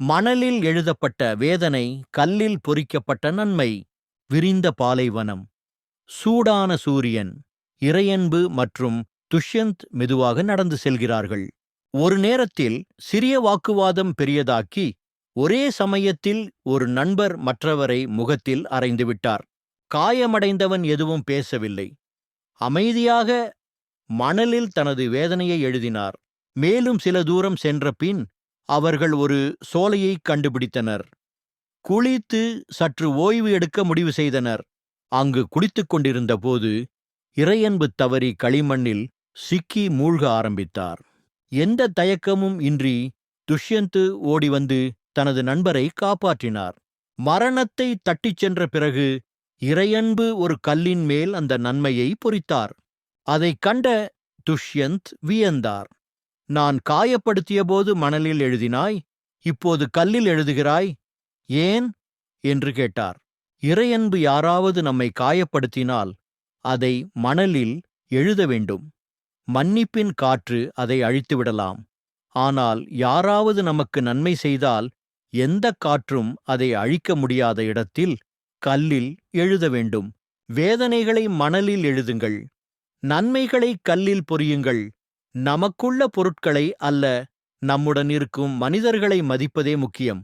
மணலில் எழுதப்பட்ட வேதனை கல்லில் பொறிக்கப்பட்ட நன்மை விரிந்த பாலைவனம். சூடான சூரியன் இறையன்பு மற்றும் துஷ்யந்த் மெதுவாக நடந்து செல்கிறார்கள். ஒரு நேரத்தில் சிறிய வாக்குவாதம் பெரியதாக்கி ஒரே சமயத்தில் ஒரு நண்பர் மற்றவரை முகத்தில் அறைந்துவிட்டார் காயமடைந்தவன் எதுவும் பேசவில்லை. அமைதியாக மணலில் தனது வேதனையை எழுதினார். மேலும் சில தூரம் சென்ற பின் அவர்கள் ஒரு சோலையை கண்டுபிடித்தனர். குளித்து சற்று ஓய்வு எடுக்க முடிவு செய்தனர். அங்கு குளித்துக் கொண்டிருந்த போது இறையன்பு தவறி களிமண்ணில் சிக்கி மூழ்க ஆரம்பித்தார். எந்த தயக்கமும் இன்றி துஷ்யந்து ஓடி வந்து தனது நண்பரை காப்பாற்றினார். மரணத்தை தட்டிச் சென்ற பிறகு இறையன்பு ஒரு கல்லின் மேல் அந்த நன்மையை பொறித்தார். அதைக் கண்ட துஷ்யந்த் வியந்தார். நான் காயப்படுத்தியபோது மணலில் எழுதினாய் இப்போது கல்லில் எழுதுகிறாய் ஏன்? என்று கேட்டார். இறையன்பு யாராவது நம்மை காயப்படுத்தினால் அதை மணலில் எழுத வேண்டும். மன்னிப்பின் காற்று அதை அழித்துவிடலாம் ஆனால் யாராவது நமக்கு நன்மை செய்தால் எந்த காற்றும் அதை அழிக்க முடியாத இடத்தில் கல்லில் எழுத வேண்டும். வேதனைகளை மணலில் எழுதுங்கள். நன்மைகளை கல்லில் பொறியுங்கள். நமக்குள்ள பொருட்களை அல்ல நம்முடன் இருக்கும் மனிதர்களை மதிப்பதே முக்கியம்.